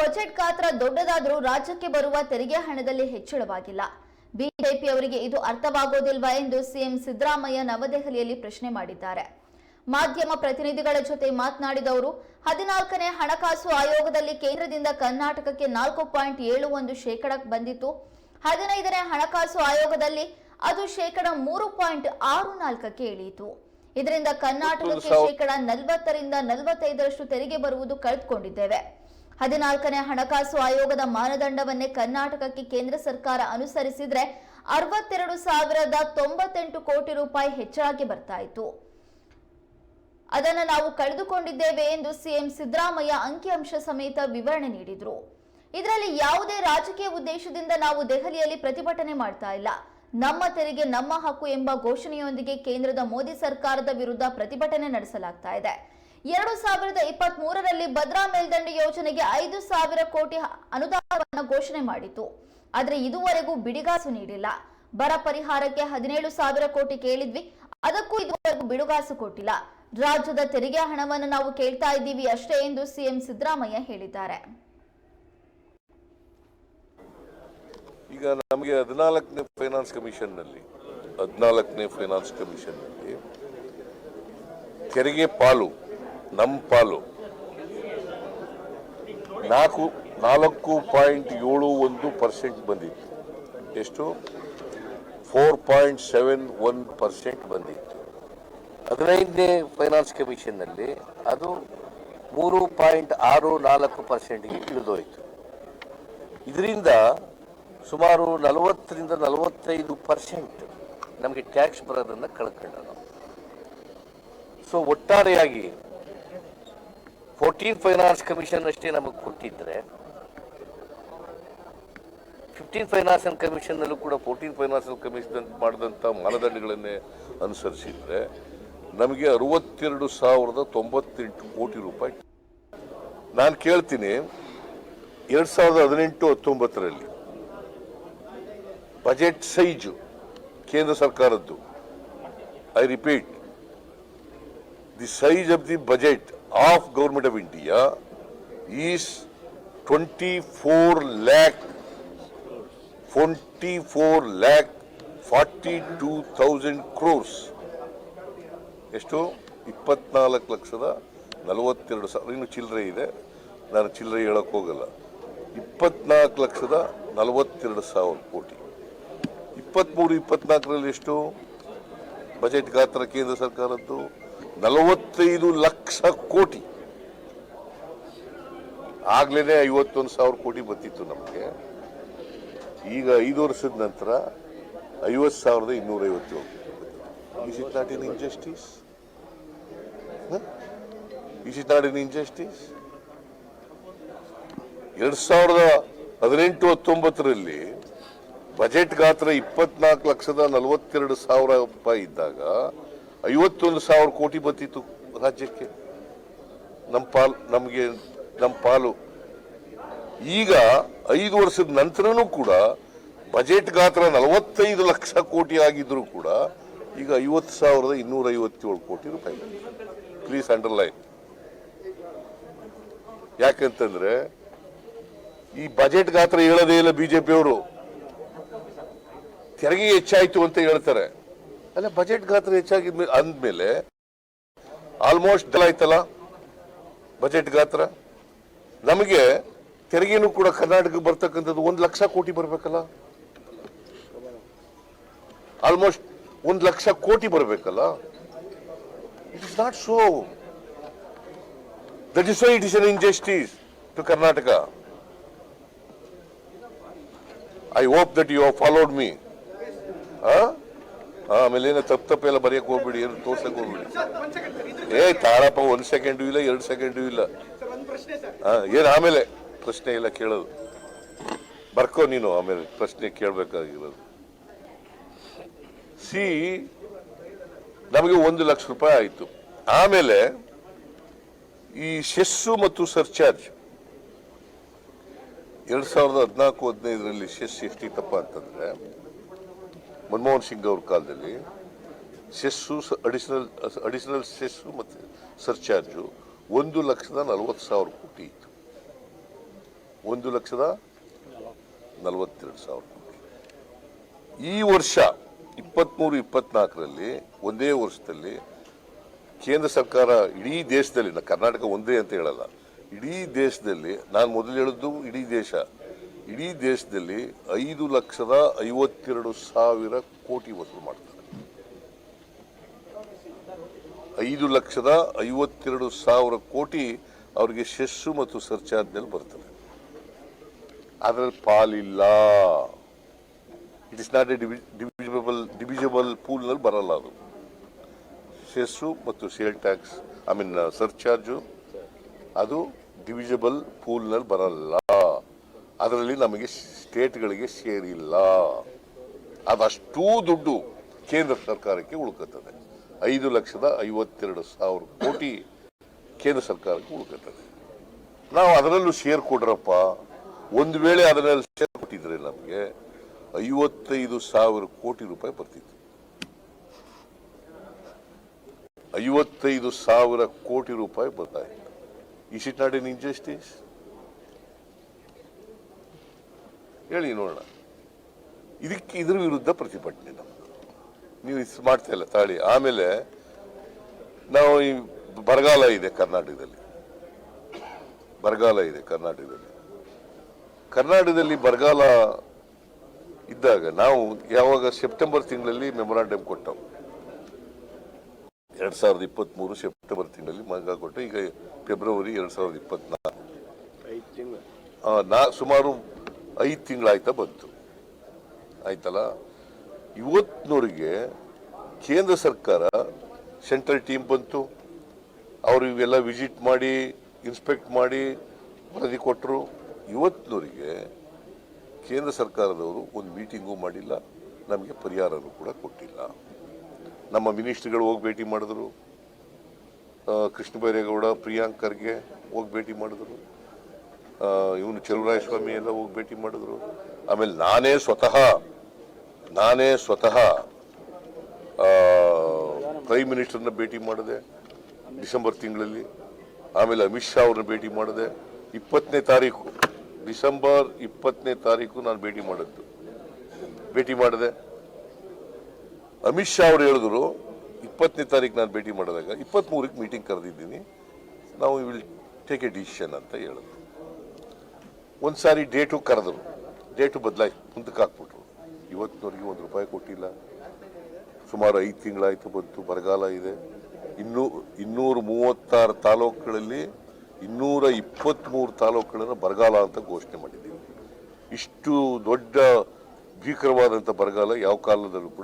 Budget ಗಾತ್ರ ದೊಡ್ಡದಾದರೂ ರಾಜ್ಯಕ್ಕೆ ಬರುವ ತೆರಿಗೆ ಹಣದಲ್ಲಿ ಹೆಚ್ಚಳವಾಗಿಲ್ಲ. ಬಿಜೆಪಿಯವರಿಗೆ ಇದು ಅರ್ಥವಾಗೋದಿಲ್ವಾ ಎಂದು ಸಿಎಂ ಸಿದ್ದರಾಮಯ್ಯ ನವದೆಹಲಿಯಲ್ಲಿ ಪ್ರಶ್ನೆ ಮಾಡಿದ್ದಾರೆ. ಮಾಧ್ಯಮ ಪ್ರತಿನಿಧಿಗಳ ಜೊತೆ ಮಾತನಾಡಿದವರು ಹದಿನಾಲ್ಕನೇ ಹಣಕಾಸು ಆಯೋಗದಲ್ಲಿ ಕೇಂದ್ರದಿಂದ ಕರ್ನಾಟಕಕ್ಕೆ ನಾಲ್ಕು ಪಾಯಿಂಟ್ ಏಳು ಒಂದು ಶೇಕಡ ಬಂದಿತ್ತು. ಹದಿನೈದನೇ ಹಣಕಾಸು ಆಯೋಗದಲ್ಲಿ ಅದು ಶೇಕಡ ಮೂರು ಪಾಯಿಂಟ್ ಆರು ನಾಲ್ಕಕ್ಕೆ ಇಳಿಯಿತು. ಇದರಿಂದ ಕರ್ನಾಟಕಕ್ಕೆ ಶೇಕಡ ನಲವತ್ತರಿಂದ ನಲವತ್ತೈದರಷ್ಟು ತೆರಿಗೆ ಬರುವುದು ಕಳೆದುಕೊಂಡಿದ್ದೇವೆ. ಹದಿನಾಲ್ಕನೇ ಹಣಕಾಸು ಆಯೋಗದ ಮಾನದಂಡವನ್ನೇ ಕರ್ನಾಟಕಕ್ಕೆ ಕೇಂದ್ರ ಸರ್ಕಾರ ಅನುಸರಿಸಿದ್ರೆ ಅರವತ್ತೆರಡು ಸಾವಿರದ ತೊಂಬತ್ತೆಂಟು ಕೋಟಿ ರೂಪಾಯಿ ಹೆಚ್ಚಾಗಿ ಬರ್ತಾ ಇತ್ತು. ಅದನ್ನು ನಾವು ಕಳೆದುಕೊಂಡಿದ್ದೇವೆ ಎಂದು ಸಿಎಂ ಸಿದ್ದರಾಮಯ್ಯ ಅಂಕಿಅಂಶ ಸಮೇತ ವಿವರಣೆ ನೀಡಿದ್ರು. ಇದರಲ್ಲಿ ಯಾವುದೇ ರಾಜಕೀಯ ಉದ್ದೇಶದಿಂದ ನಾವು ದೆಹಲಿಯಲ್ಲಿ ಪ್ರತಿಭಟನೆ ಮಾಡ್ತಾ ಇಲ್ಲ. ನಮ್ಮ ತೆರಿಗೆ ನಮ್ಮ ಹಕ್ಕು ಎಂಬ ಘೋಷಣೆಯೊಂದಿಗೆ ಕೇಂದ್ರದ ಮೋದಿ ಸರ್ಕಾರದ ವಿರುದ್ಧ ಪ್ರತಿಭಟನೆ ನಡೆಸಲಾಗ್ತಾ ಇದೆ. ಎರಡು ಸಾವಿರದ ಇಪ್ಪತ್ತ್ ಮೂರರಲ್ಲಿ ಭದ್ರಾ ಮೇಲ್ದಂಡೆ ಯೋಜನೆಗೆ ಐದು ಸಾವಿರ ಕೋಟಿ ಅನುದಾನವನ್ನು ಘೋಷಣೆ ಮಾಡಿತ್ತು. ಆದರೆ ಇದುವರೆಗೂ ಬಿಡಿಗಾಸು ನೀಡಿಲ್ಲ. ಬರ ಪರಿಹಾರಕ್ಕೆ ಹದಿನೇಳು ಸಾವಿರ ಕೋಟಿ ಕೇಳಿದ್ವಿ. ಅದಕ್ಕೂ ಇದುವರೆಗೂ ಬಿಡುಗಾಸು ಕೊಟ್ಟಿಲ್ಲ. ರಾಜ್ಯದ ತೆರಿಗೆ ಹಣವನ್ನು ನಾವು ಕೇಳ್ತಾ ಇದ್ದೀವಿ ಅಷ್ಟೇ ಎಂದು ಸಿಎಂ ಸಿದ್ದರಾಮಯ್ಯ ಹೇಳಿದ್ದಾರೆ. ಈಗ ನಮಗೆ ಹದಿನಾಲ್ಕನೇ ಫೈನಾನ್ಸ್ ಕಮಿಷನ್ನಲ್ಲಿ, ಹದಿನಾಲ್ಕನೇ ಫೈನಾನ್ಸ್ ಕಮಿಷನ್ನಲ್ಲಿ ತೆರಿಗೆ ಪಾಲು ನಮ್ಮ ಪಾಲು. ನಾಲ್ಕು ನಾಲ್ಕು ಪಾಯಿಂಟ್ ಏಳು ಒಂದು ಪರ್ಸೆಂಟ್ ಬಂದಿತ್ತು. ಎಷ್ಟು? Four point seven one percent ಬಂದಿತ್ತು. ಹದಿನೈದನೇ ಫೈನಾನ್ಸ್ ಕಮಿಷನ್ನಲ್ಲಿ ಅದು ಮೂರು ಪಾಯಿಂಟ್ ಆರು ನಾಲ್ಕು ಪರ್ಸೆಂಟ್ಗೆ ಇಳಿದೋಯಿತು. ಇದರಿಂದ ಸುಮಾರು ನಲವತ್ತರಿಂದ ನಲವತ್ತೈದು ಪರ್ಸೆಂಟ್ ನಮಗೆ ಟ್ಯಾಕ್ಸ್ ಬರೋದನ್ನು ಕಳ್ಕೊಂಡ ನಾವು ಸೊ, ಒಟ್ಟಾರೆಯಾಗಿ ಫೋರ್ಟೀನ್ ಫೈನಾನ್ಸ್ ಕಮಿಷನ್ ಅಷ್ಟೇ ನಮಗೆ ಕೊಟ್ಟಿದ್ರೆ ಫಿಫ್ಟೀನ್ ಫೈನಾನ್ಸ್ ಆ್ಯಂಡ್ ಕಮಿಷನ್ನಲ್ಲೂ ಕೂಡ ಫೋರ್ಟೀನ್ ಫೈನಾನ್ಷಿಯಲ್ ಕಮಿಷನ್ ಮಾಡಿದಂಥ ಮಾನದಂಡಗಳನ್ನೇ ಅನುಸರಿಸಿದ್ರೆ ನಮಗೆ ಅರವತ್ತೆರಡು ಸಾವಿರದ ತೊಂಬತ್ತೆಂಟು ಕೋಟಿ ರೂಪಾಯಿ. ನಾನು ಕೇಳ್ತೀನಿ, ಎರಡು ಸಾವಿರದ ಹದಿನೆಂಟು ಹತ್ತೊಂಬತ್ತರಲ್ಲಿ ಬಜೆಟ್ ಸೈಜು ಕೇಂದ್ರ ಸರ್ಕಾರದ್ದು I repeat the size of the budget of government of India is twenty four lakh twenty four lakh forty two thousand crores ಎಷ್ಟು? ಇಪ್ಪತ್ನಾಲ್ಕು ಲಕ್ಷದ ನಲವತ್ತೆರಡು ಸಾವಿರ. ಇನ್ನು ಚಿಲ್ಲರೆ ಇದೆ. ನಾನು ಚಿಲ್ಲರೆ ಹೇಳಕ್ಕೆ ಹೋಗಲ್ಲ. ಇಪ್ಪತ್ನಾಲ್ಕು ಲಕ್ಷದ ನಲವತ್ತೆರಡು ಸಾವಿರ ಕೋಟಿ. ಇಪ್ಪತ್ತ್ಮೂರು ಇಪ್ಪತ್ನಾಲ್ಕರಲ್ಲಿ ಎಷ್ಟು? ಬಜೆಟ್ ಗಾತ್ರ ಕೇಂದ್ರ ಸರ್ಕಾರದ್ದು ನಲವತ್ತೈದು ಲಕ್ಷ ಕೋಟಿ. ಆಗ್ಲೇ ಐವತ್ತೊಂದು ಸಾವಿರ ಕೋಟಿ ಬರ್ತಿತ್ತು ನಮಗೆ. ಈಗ ಐದು ವರ್ಷದ ನಂತರ ಐವತ್ತು ಸಾವಿರದ ಇನ್ನೂರೈವತ್ತೇಳು is it not in injustice is it not in injustice ಎರಡ್ ಸಾವಿರದ ಹದಿನೆಂಟು ಹತ್ತೊಂಬತ್ತರಲ್ಲಿ ಬಜೆಟ್ ಗಾತ್ರ ಇಪ್ಪತ್ನಾಲ್ಕು ಲಕ್ಷದ ನಲವತ್ತೆರಡು ಸಾವಿರ ರೂಪಾಯಿ ಇದ್ದಾಗ ಐವತ್ತೊಂದು ಸಾವಿರ ಕೋಟಿ ಬತ್ತಿತ್ತು ರಾಜ್ಯಕ್ಕೆ. ನಮ್ಮ ಪಾಲು, ನಮಗೆ ನಮ್ಮ ಪಾಲು. ಈಗ ಐದು ವರ್ಷದ ನಂತರನೂ ಕೂಡ ಬಜೆಟ್ ಗಾತ್ರ ನಲವತ್ತೈದು ಲಕ್ಷ ಕೋಟಿ ಆಗಿದ್ರು ಕೂಡ ಈಗ ಐವತ್ತು ಸಾವಿರದ ಇನ್ನೂರ ಐವತ್ತೇಳು ಕೋಟಿ ರೂಪಾಯಿ ಪ್ಲೀಸ್ ಅಂಡರ್ಲೈನ್ ಯಾಕಂತಂದ್ರೆ ಈ ಬಜೆಟ್ ಗಾತ್ರ ಹೇಳೋದೇ ಇಲ್ಲ ಬಿಜೆಪಿಯವರು. ತೆರಿಗೆ ಹೆಚ್ಚಾಯಿತು ಅಂತ ಹೇಳ್ತಾರೆ. ಅಲ್ಲ ಬಜೆಟ್ ಗಾತ್ರ ಹೆಚ್ಚಾಗಿ ಅಂದ್ಮೇಲೆ ಆಲ್ಮೋಸ್ಟ್ ಆಯ್ತಲ್ಲ ಬಜೆಟ್ ಗಾತ್ರ. ನಮಗೆ ತೆರಿಗೆನೂ ಕೂಡ ಕರ್ನಾಟಕಕ್ಕೆ ಬರ್ತಕ್ಕಂಥದ್ದು ಒಂದು ಲಕ್ಷ ಕೋಟಿ ಬರಬೇಕಲ್ಲ? ಆಲ್ಮೋಸ್ಟ್ ಒಂದು ಲಕ್ಷ ಕೋಟಿ ಬರಬೇಕಲ್ಲ? It is not so that is why it is an injustice to Karnataka I hope that you followed me ಆಮೇಲೆ ಏನೋ ತಪ್ಪು ತಪ್ಪೆಲ್ಲ ಬರೆಯಕ್ಕೆ ಹೋಗ್ಬಿಡಿ ಏನು ತೋರ್ಸಕ್ಕೆ ಹೋಗ್ಬಿಡಿ. ಏ ತಾಳಪ್ಪ ಒಂದ್ ಸೆಕೆಂಡು ಇಲ್ಲ ಎರಡು ಸೆಕೆಂಡು ಇಲ್ಲ. ಆ, ಏನ್ ಆಮೇಲೆ? ಪ್ರಶ್ನೆ ಇಲ್ಲ ಕೇಳೋದು. ಬರ್ಕೋ ನೀನು ಆಮೇಲೆ ಪ್ರಶ್ನೆ ಕೇಳಬೇಕಾಗಿರೋದು. ಸಿ ನಮಗೆ ಒಂದು ಲಕ್ಷ ರೂಪಾಯಿ ಆಯಿತು. ಆಮೇಲೆ ಈ ಸೆಸ್ಸು ಮತ್ತು ಸರ್ಚಾರ್ಜ್. ಎರಡು ಸಾವಿರದ ಹದಿನಾಲ್ಕು ಹದಿನೈದರಲ್ಲಿ ಸೆಸ್ ಎಷ್ಟಿತ್ತಪ್ಪ ಅಂತಂದ್ರೆ ಮನಮೋಹನ್ ಸಿಂಗ್ ಅವ್ರ ಕಾಲದಲ್ಲಿ ಸೆಸ್ಸು ಅಡಿಷನಲ್ ಅಡಿಷನಲ್ ಸೆಸ್ಸು ಮತ್ತು ಸರ್ಚಾರ್ಜು ಒಂದು ಲಕ್ಷದ ನಲವತ್ತು ಸಾವಿರ ಕೋಟಿ ಇತ್ತು. ಒಂದು ಲಕ್ಷದ ನಲವತ್ತೆರಡು ಸಾವಿರ ಈ ವರ್ಷ ಇಪ್ಪತ್ತ್ಮೂರು ಇಪ್ಪತ್ನಾಲ್ಕರಲ್ಲಿ ಒಂದೇ ವರ್ಷದಲ್ಲಿ ಕೇಂದ್ರ ಸರ್ಕಾರ ಇಡೀ ದೇಶದಲ್ಲಿ ಕರ್ನಾಟಕ ಒಂದೇ ಅಂತ ಹೇಳಲ್ಲ, ಇಡೀ ದೇಶದಲ್ಲಿ, ನಾನು ಮೊದಲು ಹೇಳಿದ್ದು ಇಡೀ ದೇಶ ಇಡೀ ದೇಶದಲ್ಲಿ ಐದು ಲಕ್ಷದ ಐವತ್ತೆರಡು ಸಾವಿರ ಕೋಟಿ ವಸೂಲು ಮಾಡ್ತಾರೆ. ಐದು ಲಕ್ಷದ ಐವತ್ತೆರಡು ಸಾವಿರ ಕೋಟಿ ಅವರಿಗೆ ಶಸ್ಸು ಮತ್ತು ಸರ್ಚಾರ್ಜ್ ಮೇಲೆ ಬರ್ತದೆ. ಅದರಲ್ಲಿ ಪಾಲಿಲ್ಲ. It is not a divisible divisible ಪೂಲ್ನಲ್ಲಿ ಬರಲ್ಲ ಅದು. ಸೆಸ್ಸು ಮತ್ತು sale tax I mean surcharge ಅದು ಡಿವಿಜಬಲ್ ಪೂಲ್ನಲ್ಲಿ ಬರಲ್ಲ. ಅದರಲ್ಲಿ ನಮಗೆ ಸ್ಟೇಟ್ಗಳಿಗೆ ಸೇರಿಲ್ಲ. ಅದಷ್ಟೂ ದುಡ್ಡು ಕೇಂದ್ರ ಸರ್ಕಾರಕ್ಕೆ ಉಳ್ಕತ್ತದೆ. ಐದು ಲಕ್ಷದ ಐವತ್ತೆರಡು ಸಾವಿರ ಕೋಟಿ ಕೇಂದ್ರ ಸರ್ಕಾರಕ್ಕೆ ಉಳ್ಕತ್ತದೆ. ನಾವು ಅದರಲ್ಲೂ ಶೇರ್ ಕೊಡ್ರಪ್ಪ. ಒಂದು ವೇಳೆ ಅದರಲ್ಲಿ ಶೇರ್ ಕೊಟ್ಟಿದ್ರೆ ನಮಗೆ ಐವತ್ತೈದು ಸಾವಿರ ಕೋಟಿ ರೂಪಾಯಿ ಬರ್ತಿತ್ತು. ಐವತ್ತೈದು ಸಾವಿರ ಕೋಟಿ ರೂಪಾಯಿ ಬರ್ತಾ ಇತ್ತು. Is it not in injustice ಹೇಳಿ ನೋಡೋಣ. ಇದಕ್ಕೆ ಇದ್ರ ವಿರುದ್ಧ ಪ್ರತಿಭಟನೆ ನಮ್ಮ ನೀವು ಇದು ಮಾಡ್ತಾ ಇಲ್ಲ ತಾಳಿ. ಆಮೇಲೆ ನಾವು ಈ ಬರಗಾಲ ಇದೆ ಕರ್ನಾಟಕದಲ್ಲಿ. ಬರಗಾಲ ಇದೆ ಕರ್ನಾಟಕದಲ್ಲಿ. ಕರ್ನಾಟಕದಲ್ಲಿ ಬರಗಾಲ ಇದ್ದಾಗ ನಾವು ಯಾವಾಗ ಸೆಪ್ಟೆಂಬರ್ ತಿಂಗಳಲ್ಲಿ ಮೆಮೊರಾಂಡಮ್ ಕೊಟ್ಟವು. ಎರಡ್ ಸಾವಿರದ ಇಪ್ಪತ್ತ್ ಮೂರು ಸೆಪ್ಟೆಂಬರ್ ತಿಂಗಳಲ್ಲಿ ಮಗ ಕೊಟ್ಟು. ಈಗ ಫೆಬ್ರವರಿ ಎರಡ್ ಸಾವಿರದ ಇಪ್ಪತ್ನಾಲ್ಕು. ನಾ ಸುಮಾರು ಐದು ತಿಂಗಳಾಯ್ತಾ ಬಂತು. ಆಯ್ತಲ್ಲ? ಇವತ್ತಿನವರಿಗೆ ಕೇಂದ್ರ ಸರ್ಕಾರ ಸೆಂಟ್ರಲ್ ಟೀಮ್ ಬಂತು. ಅವರು ಇವೆಲ್ಲ ವಿಸಿಟ್ ಮಾಡಿ, ಇನ್ಸ್ಪೆಕ್ಟ್ ಮಾಡಿ ವರದಿ ಕೊಟ್ಟರು ಇವತ್ತಿನವರಿಗೆ ಕೇಂದ್ರ ಸರ್ಕಾರದವರು ಒಂದು ಮೀಟಿಂಗು ಮಾಡಿಲ್ಲ. ನಮಗೆ ಪರಿಹಾರನೂ ಕೂಡ ಕೊಟ್ಟಿಲ್ಲ. ನಮ್ಮ ಮಿನಿಸ್ಟ್ರಿಗಳು ಹೋಗಿ ಭೇಟಿ ಮಾಡಿದ್ರು. ಕೃಷ್ಣ ಬೈರೇಗೌಡ, ಪ್ರಿಯಾಂಕ್ ಖರ್ಗೆ ಹೋಗಿ ಭೇಟಿ ಮಾಡಿದ್ರು. ಇವನು ಸ್ವಾಮಿ ಎಲ್ಲ ಹೋಗಿ ಭೇಟಿ ಮಾಡಿದ್ರು. ಆಮೇಲೆ ನಾನೇ ಸ್ವತಃ ನಾನೇ ಸ್ವತಃ ಪ್ರೈಮ್ ಮಿನಿಸ್ಟರ್ನ ಭೇಟಿ ಮಾಡಿದೆ ಡಿಸೆಂಬರ್ ತಿಂಗಳಲ್ಲಿ. ಆಮೇಲೆ ಅಮಿತ್ ಶಾ ಅವ್ರನ್ನ ಭೇಟಿ ಮಾಡಿದೆ. ಇಪ್ಪತ್ತನೇ ತಾರೀಕು, ಡಿಸೆಂಬರ್ ಇಪ್ಪತ್ತನೇ ತಾರೀಕು ನಾನು ಭೇಟಿ ಮಾಡಿದ್ದು. ಭೇಟಿ ಮಾಡಿದೆ. ಅಮಿತ್ ಶಾ ಅವರು ಹೇಳಿದ್ರು ಇಪ್ಪತ್ತನೇ ತಾರೀಕು ನಾನು ಭೇಟಿ ಮಾಡಿದಾಗ ಇಪ್ಪತ್ತ್ಮೂರಕ್ಕೆ ಮೀಟಿಂಗ್ ಕರೆದಿದ್ದೀನಿ. ನಾವು ವಿಲ್ ಟೇಕ್ ಎ ಡಿಸಿಷನ್ ಅಂತ ಹೇಳಿದ್ರು. ಒಂದು ಸಾರಿ ಡೇಟು ಕರೆದ್ರು. ಡೇಟು ಬದಲಾಯಿ, ಮುಂದಕ್ಕೆ ಹಾಕ್ಬಿಟ್ರು. ಇವತ್ತಿನವ್ರಿಗೆ ಒಂದು ರೂಪಾಯಿ ಕೊಟ್ಟಿಲ್ಲ. ಸುಮಾರು ಐದು ತಿಂಗಳಾಯ್ತು ಬಂತು, ಬರಗಾಲ ಇದೆ. ಇನ್ನೂ ಇನ್ನೂರ ಮೂವತ್ತಾರು ತಾಲೂಕುಗಳಲ್ಲಿ ಇನ್ನೂರ ಇಪ್ಪತ್ತ್ಮೂರು ತಾಲೂಕುಗಳನ್ನು ಬರಗಾಲ ಅಂತ ಘೋಷಣೆ ಮಾಡಿದ್ದೀವಿ. ಇಷ್ಟು ದೊಡ್ಡ ಭೀಕರವಾದಂಥ ಬರಗಾಲ ಯಾವ ಕಾಲದಲ್ಲೂ ಕೂಡ